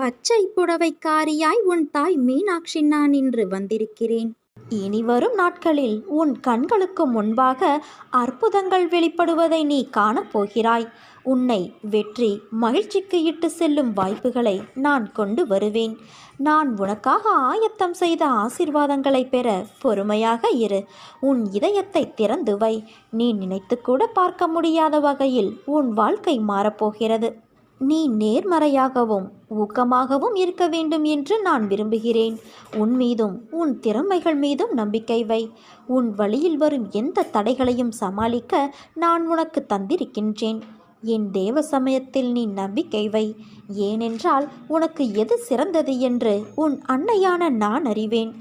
பச்சை புடவைக்காரியாய் உன் தாய் மீனாட்சி நான் இன்று வந்திருக்கிறேன். இனி வரும் நாட்களில் உன் கண்களுக்கு முன்பாக அற்புதங்கள் வெளிப்படுவதை நீ காணப்போகிறாய் உன்னை வெற்றி மகிழ்ச்சிக்கு இட்டு செல்லும் வாய்ப்புகளை நான் கொண்டு வருவேன். நான் உனக்காக ஆயத்தம் செய்த ஆசிர்வாதங்களை பெற பொறுமையாக இரு. உன் இதயத்தை திறந்து வை. நீ நினைத்து கூட பார்க்க முடியாத வகையில் உன் வாழ்க்கை மாறப்போகிறது நீ நேர்மறையாகவும் ஊக்கமாகவும் இருக்க வேண்டும் என்று நான் விரும்புகிறேன். உன் மீதும் உன் திறமைகள் மீதும் நம்பிக்கை வை. உன் வழியில் வரும் எந்த தடைகளையும் சமாளிக்க நான் உனக்கு தந்திருக்கின்றேன். என் தேவ சமயத்தில் நீ நம்பிக்கை வை. ஏனென்றால் உனக்கு எது சிறந்தது என்று உன் அன்னையான நான் அறிவேன்.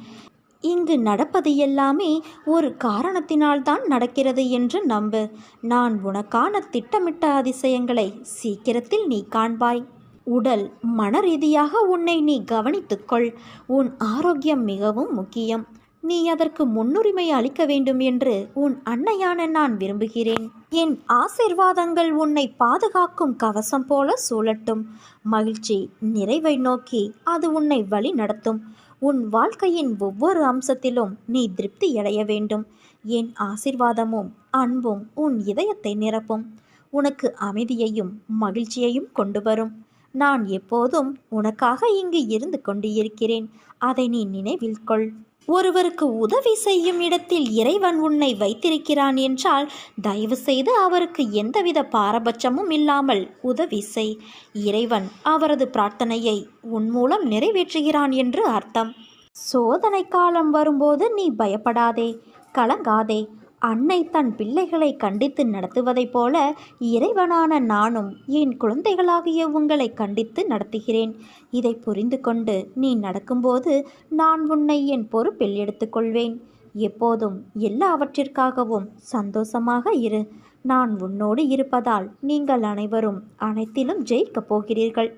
இங்கு நடப்பது எல்லாமே ஒரு காரணத்தினால்தான் நடக்கிறது என்று நம்பு. நான் உனக்கான திட்டமிட்ட அதிசயங்களை சீக்கிரத்தில் நீ காண்பாய். உடல் மன ரீதியாக உன்னை நீ கவனித்துக்கொள். உன் ஆரோக்கியம் மிகவும் முக்கியம். நீ அதற்கு முன்னுரிமை அளிக்க வேண்டும் என்று உன் அன்னையான நான் விரும்புகிறேன். என் ஆசிர்வாதங்கள் உன்னை பாதுகாக்கும் கவசம் போல சூழட்டும். மகிழ்ச்சி நிறைவை நோக்கி அது உன்னை வழி நடத்தும் உன் வாழ்க்கையின் ஒவ்வொரு அம்சத்திலும் நீ திருப்தி அடைய வேண்டும். என் ஆசிர்வாதமும் அன்பும் உன் இதயத்தை நிரப்பும். உனக்கு அமைதியையும் மகிழ்ச்சியையும் கொண்டு வரும். நான் எப்போதும் உனக்காக இங்கு இருந்து கொண்டு இருக்கிறேன் அதை நீ நினைவில் கொள். ஒருவருக்கு உதவி செய்யும் இடத்தில் இறைவன் உன்னை வைத்திருக்கிறான் என்றால் தயவு செய்து அவருக்கு எந்தவித பாரபட்சமும் இல்லாமல் உதவி செய். இறைவன் அவரது பிரார்த்தனையை உன் மூலம் நிறைவேற்றுகிறான் என்று அர்த்தம். சோதனை காலம் வரும்போது நீ பயப்படாதே கலங்காதே. அன்னை தன் பிள்ளைகளை கண்டித்து நடத்துவதைப் போல இறைவனான நானும் என் குழந்தைகளாகிய உங்களை கண்டித்து நடத்துகிறேன். இதை புரிந்து கொண்டு நீ நடக்கும்போது நான் உன்னை என் பொறுப்பில் எடுத்துக்கொள்வேன். எப்போதும் எல்லாவற்றிற்காகவும் சந்தோஷமாக இரு. நான் உன்னோடு இருப்பதால் நீங்கள் அனைவரும் அனைத்திலும் ஜெயிக்கப் போகிறீர்கள்.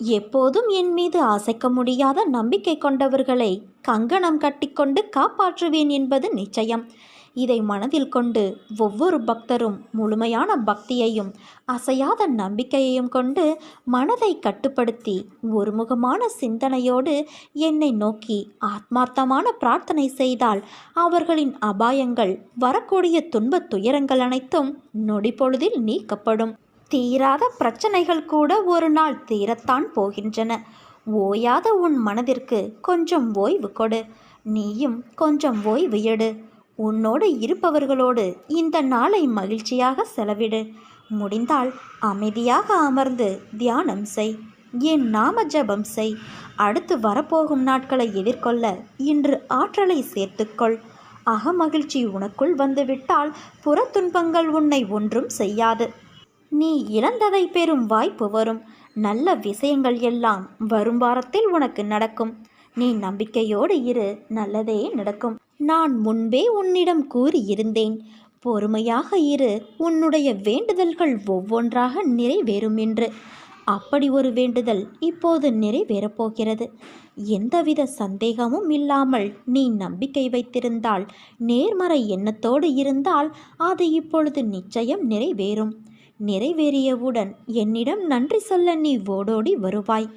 எப்போதும் என் மீது அசைக்க முடியாத நம்பிக்கை கொண்டவர்களை கங்கணம் கட்டிக்கொண்டு காப்பாற்றுவேன் என்பது நிச்சயம். இதை மனதில் கொண்டு ஒவ்வொரு பக்தரும் முழுமையான பக்தியையும் அசையாத நம்பிக்கையையும் கொண்டு மனதை கட்டுப்படுத்தி ஒருமுகமான சிந்தனையோடு என்னை நோக்கி ஆத்மார்த்தமான பிரார்த்தனை செய்தால் அவர்களின் அபாயங்கள் வரக்கூடிய துன்பத் துயரங்கள் அனைத்தும் நொடிப்பொழுதில் நீக்கப்படும். தீராத பிரச்சனைகள் கூட ஒரு நாள் தீரத்தான் போகின்றன. ஓயாத உன் மனதிற்கு கொஞ்சம் ஓய்வு கொடு. நீயும் கொஞ்சம் ஓய்வு எடு. உன்னோடு இருப்பவர்களோடு இந்த நாளை மகிழ்ச்சியாக செலவிடு. முடிந்தால் அமைதியாக அமர்ந்து தியானம் செய். என் நாம ஜபம் செய். அடுத்து வரப்போகும் நாட்களை எதிர்கொள்ள இன்று ஆற்றலை சேர்த்துக்கொள். அகமகிழ்ச்சி உனக்குள் வந்துவிட்டால் புற துன்பங்கள் உன்னை ஒன்றும் செய்யாது. நீ இழந்ததை பெறும் வாய்ப்பு வரும். நல்ல விஷயங்கள் எல்லாம் வரும் வாரத்தில் உனக்கு நடக்கும். நீ நம்பிக்கையோடு இரு. நல்லதே நடக்கும். நான் முன்பே உன்னிடம் கூறியிருந்தேன். பொறுமையாக இரு உன்னுடைய வேண்டுதல்கள் ஒவ்வொன்றாக நிறைவேறும் என்று. அப்படி ஒரு வேண்டுதல் இப்போது நிறைவேறப்போகிறது எந்தவித சந்தேகமும் இல்லாமல் நீ நம்பிக்கை வைத்திருந்தால் நேர்மறை எண்ணத்தோடு இருந்தால் அது இப்பொழுது நிச்சயம் நிறைவேறும். நிறைவேறியவுடன் என்னிடம் நன்றி சொல்ல நீ ஓடோடி வருவாய்.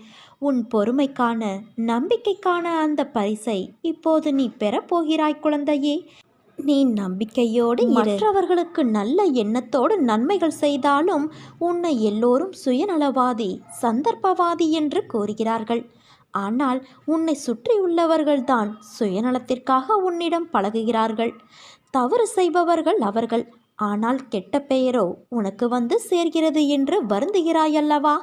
உன் பொறுமைக்கான நம்பிக்கைக்கான அந்த பரிசை இப்போது நீ பெறப்போகிறாய் குழந்தையே. நீ நம்பிக்கையோடு மற்றவர்களுக்கு நல்ல எண்ணத்தோடு நன்மைகள் செய்தாலும் உன்னை எல்லோரும் சுயநலவாதி சந்தர்ப்பவாதி என்று கூறுகிறார்கள். ஆனால் உன்னை சுற்றியுள்ளவர்கள்தான் சுயநலத்திற்காக உன்னிடம் பழகுகிறார்கள். தவறு செய்பவர்கள் அவர்கள். ஆனால் கெட்ட பெயரோ உனக்கு வந்து சேர்கிறது என்று வருந்துகிறாயல்லவா?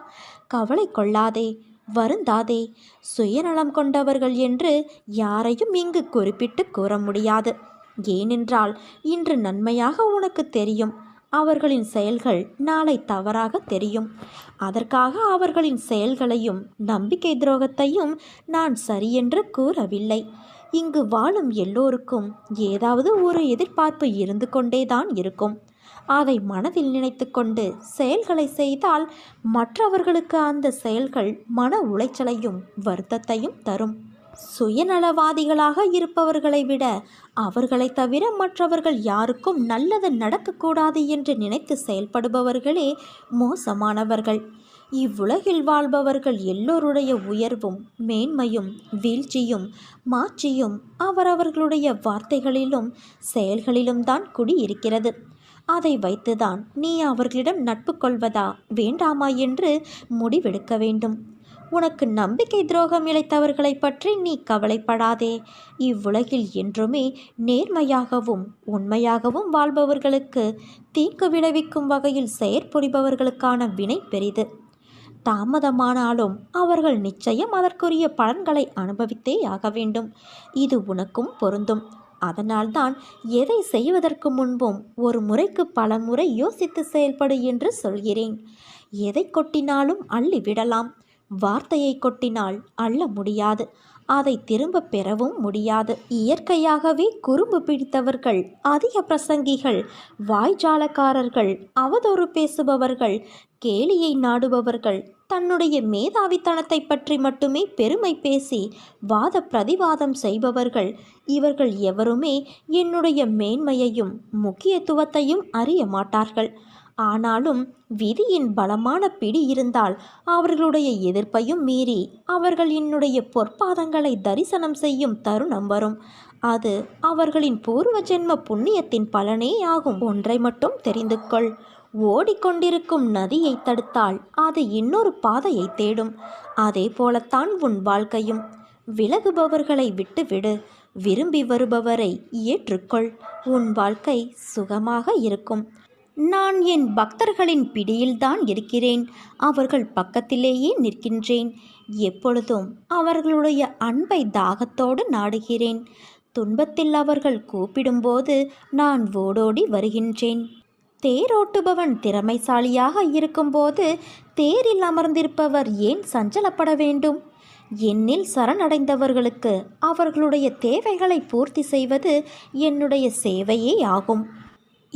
கவலை கொள்ளாதே. வருந்தாதே. சுயநலம் கொண்டவர்கள் என்று யாரையும் இங்கு குறிப்பிட்டு கூற முடியாது. ஏனென்றால் இன்று நன்மையாக உனக்கு தெரியும். அவர்களின் செயல்கள் நாளை தவறாக தெரியும். அதற்காக அவர்களின் செயல்களையும் நம்பிக்கை துரோகத்தையும் நான் சரியென்று கூறவில்லை. இங்கு வாழும் எல்லோருக்கும் ஏதாவது ஒரு எதிர்பார்ப்பு இருந்து கொண்டேதான் இருக்கும். அதை மனதில் நினைத்து கொண்டு செயல்களை செய்தால் மற்றவர்களுக்கு அந்த செயல்கள் மன உளைச்சலையும் வருத்தத்தையும் தரும். சுயநலவாதிகளாக இருப்பவர்களை விட அவர்களை தவிர மற்றவர்கள் யாருக்கும் நல்லது நடக்கக்கூடாது என்று நினைத்து செயல்படுபவர்களே மோசமானவர்கள். இவ்வுலகில் வாழ்பவர்கள் எல்லோருடைய உயர்வும் மேன்மையும் வீழ்ச்சியும் மாட்சியும் அவரவர்களுடைய வார்த்தைகளிலும் செயல்களிலும் தான் குடியிருக்கிறது. அதை வைத்துதான் நீ அவர்களிடம் நட்பு கொள்வதா? வேண்டாமா என்று முடிவெடுக்க வேண்டும். உனக்கு நம்பிக்கை துரோகம் இழைத்தவர்களை பற்றி நீ கவலைப்படாதே. இவ்வுலகில் என்றுமே நேர்மையாகவும் உண்மையாகவும் வாழ்பவர்களுக்கு தீங்கு விளைவிக்கும் வகையில் செயற்புரிபவர்களுக்கான வினை பெரிது. தாமதமானாலும் அவர்கள் நிச்சயம் அதற்குரிய பலன்களை அனுபவித்தே ஆக வேண்டும். இது உனக்கும் பொருந்தும். அதனால்தான் எதை செய்வதற்கு முன்பும் ஒரு முறைக்கு பல முறை யோசித்து செயல்படு என்று சொல்கிறேன். எதை கொட்டினாலும் அள்ளி விடலாம். வார்த்தையை கொட்டினால் அள்ள முடியாது. அதை திரும்ப பெறவும் முடியாது. இயற்கையாகவே குறும்பு பிடித்தவர்கள் அதிக பிரசங்கிகள் வாய்ஜாலக்காரர்கள் அவதூறு பேசுபவர்கள் கேலியை நாடுபவர்கள் தன்னுடைய மேதாவித்தனத்தை பற்றி மட்டுமே பெருமை பேசி வாத பிரதிவாதம் செய்பவர்கள். இவர்கள் எவருமே என்னுடைய மேன்மையையும் முக்கியத்துவத்தையும் அறிய மாட்டார்கள். ஆனாலும் விதியின் பலமான பிடி இருந்தால் அவர்களுடைய எதிர்ப்பையும் மீறி அவர்கள் என்னுடைய பொற்பாதங்களை தரிசனம் செய்யும் தருணம் வரும். அது அவர்களின் பூர்வ ஜென்ம புண்ணியத்தின் பலனே ஆகும் ஒன்றை மட்டும் தெரிந்து கொள் ஓடிக்கொண்டிருக்கும் நதியை தடுத்தால் அது இன்னொரு பாதையை தேடும். அதே போலத்தான் உன் வாழ்க்கையும். விலகுபவர்களை விட்டுவிடு. விரும்பி வருபவரை ஏற்றுக்கொள். உன் வாழ்க்கை சுகமாக இருக்கும். நான் என் பக்தர்களின் பிடியில்தான் இருக்கிறேன். அவர்கள் பக்கத்திலேயே நிற்கின்றேன். எப்பொழுதும் அவர்களுடைய அன்பை தாகத்தோடு நாடுகிறேன். துன்பத்தில் அவர்கள் கூப்பிடும்போது நான் ஓடோடி வருகின்றேன். தேரோட்டுபவன் திறமைசாலியாக இருக்கும்போது தேரில் அமர்ந்திருப்பவர் ஏன் சஞ்சலப்பட வேண்டும்? என்னில் சரணடைந்தவர்களுக்கு அவர்களுடைய தேவைகளை பூர்த்தி செய்வது என்னுடைய சேவையே ஆகும்.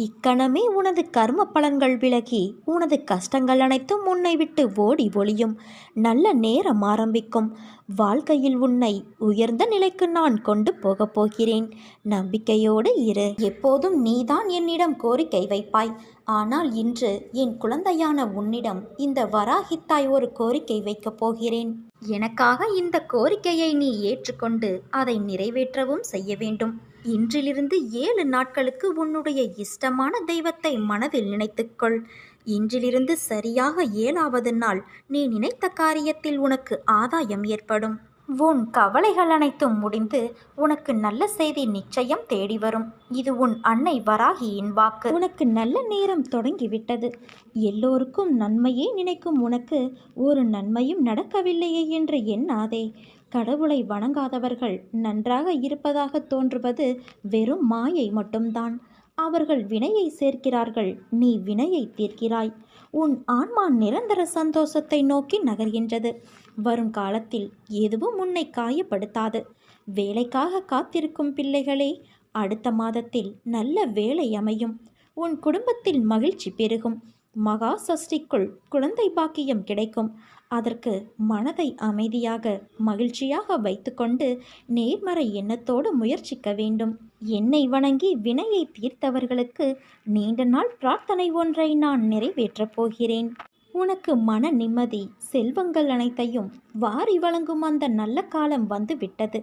இக்கணமே உனது கர்ம பலன்கள் விலகி உனது கஷ்டங்கள் அனைத்தும் உன்னை விட்டு ஓடி ஒளியும். நல்ல நேரம் ஆரம்பிக்கும். வாழ்க்கையில் உன்னை உயர்ந்த நிலைக்கு நான் கொண்டு போகப் போகிறேன். நம்பிக்கையோடு இரு. எப்போதும் நீதான் என்னிடம் கோரிக்கை வைப்பாய். ஆனால் இன்று என் குழந்தையான உன்னிடம் இந்த வராகித்தாய் ஒரு கோரிக்கை வைக்கப் போகிறேன். எனக்காக இந்த கோரிக்கையை நீ ஏற்றுக்கொண்டு அதை நிறைவேற்றவும் செய்ய வேண்டும். இன்றிலிருந்து ஏழு நாட்களுக்கு உன்னுடைய இஷ்டமான தெய்வத்தை மனதில் நினைத்துக்கொள். இன்றிலிருந்து சரியாக ஏழாவது நாள் நீ நினைத்த காரியத்தில் உனக்கு ஆதாயம் ஏற்படும். உன் கவலைகள் அனைத்தும் முடிந்து உனக்கு நல்ல செய்தி நிச்சயம் தேடி வரும். இது உன் அன்னை வராகியின் வாக்கு. உனக்கு நல்ல நேரம் தொடங்கிவிட்டது. எல்லோருக்கும் நன்மையே நினைக்கும் உனக்கு ஒரு நன்மையும் நடக்கவில்லையே என்று எண்ணாதே. கடவுளை வணங்காதவர்கள் நன்றாக இருப்பதாக தோன்றுவது வெறும் மாயை மட்டும்தான். அவர்கள் வினையை சேர்க்கிறார்கள் நீ வினையை தீர்க்கிறாய். உன் ஆன்மா நிரந்தர சந்தோஷத்தை நோக்கி நகர்கின்றது. வரும் காலத்தில் எதுவும் உன்னை காயப்படுத்தாது. வேலைக்காக காத்திருக்கும் பிள்ளைகளே அடுத்த மாதத்தில் நல்ல வேலை அமையும். உன் குடும்பத்தில் மகிழ்ச்சி பெருகும். மகா சஷ்டிக்குள் குழந்தை பாக்கியம் கிடைக்கும். அதற்கு மனதை அமைதியாக மகிழ்ச்சியாக வைத்துக்கொண்டு நேர்மறை எண்ணத்தோடு முயற்சிக்க வேண்டும். என்னை வணங்கி வினையை தீர்த்தவர்களுக்கு நீண்ட நாள் பிரார்த்தனை ஒன்றை நான் நிறைவேற்றப் போகிறேன். உனக்கு மன நிம்மதி செல்வங்கள் அனைத்தையும் வாரி வழங்கும் அந்த நல்ல காலம் வந்து விட்டது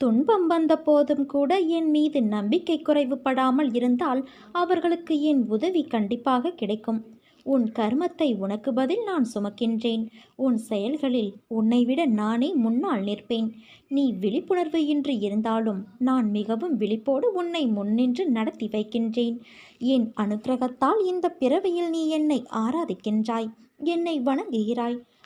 துன்பம் வந்த போதும் கூட என் மீது நம்பிக்கை குறைவுபடாமல் இருந்தால் அவர்களுக்கு என் உதவி கண்டிப்பாக கிடைக்கும். உன் கர்மத்தை உனக்கு பதில் நான் சுமக்கின்றேன். உன் செயல்களில் உன்னை விட நானே முன்னால் நிற்பேன். நீ விழிப்புணர்வு இன்றி இருந்தாலும் நான் மிகவும் விழிப்போடு உன்னை முன்னின்று நடத்தி வைக்கின்றேன். என் அனுக்கிரகத்தால் இந்த பிறவியில் நீ என்னை ஆராதிக்கின்றாய். என்னை வணங்குகிறாய்.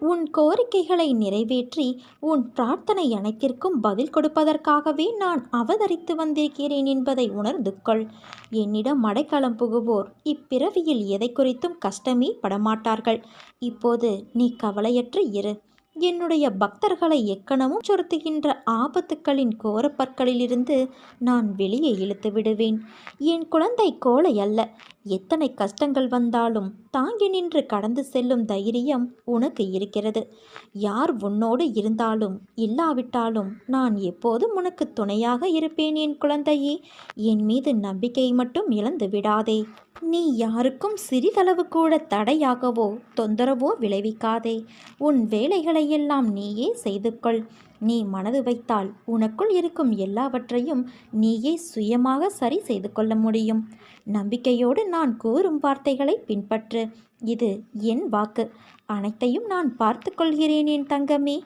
உன் கோரிக்கைகளை நிறைவேற்றி உன் பிரார்த்தனை அனைத்திற்கும் பதில் கொடுப்பதற்காகவே நான் அவதரித்து வந்திருக்கிறேன் என்பதை உணர்ந்து கொள். என்னிடம் அடைக்கலம் புகுவோர் இப்பிறவியில் எதை குறித்தும் கஷ்டமே படமாட்டார்கள். இப்போது நீ கவலையற்று இரு. என்னுடைய பக்தர்களை எக்கணமும் சொருத்துகின்ற ஆபத்துக்களின் கோரப்பற்களிலிருந்து நான் வெளியே இழுத்து விடுவேன். என் குழந்தை கோலை அல்ல. எத்தனை கஷ்டங்கள் வந்தாலும் தாங்கி நின்று கடந்து செல்லும் தைரியம் உனக்கு இருக்கிறது. யார் உன்னோடு இருந்தாலும் இல்லாவிட்டாலும் நான் எப்போதும் உனக்கு துணையாக இருப்பேன் என் குழந்தையே. என் மீது நம்பிக்கை மட்டும் இழந்து விடாதே. நீ யாருக்கும் சிறிதளவு கூட தடையாகவோ தொந்தரவோ விளைவிக்காதே. உன் வேலைகளையெல்லாம் நீயே செய்து கொள் நீ மனது வைத்தால் உனக்குள் இருக்கும் எல்லாவற்றையும் நீயே சுயமாக சரி செய்து கொள்ள முடியும். நம்பிக்கையோடு நான் கூறும் வார்த்தைகளை பின்பற்று. இது என் வாக்கு. அனைத்தையும் நான் பார்த்து கொள்கிறேன் என் தங்கமே.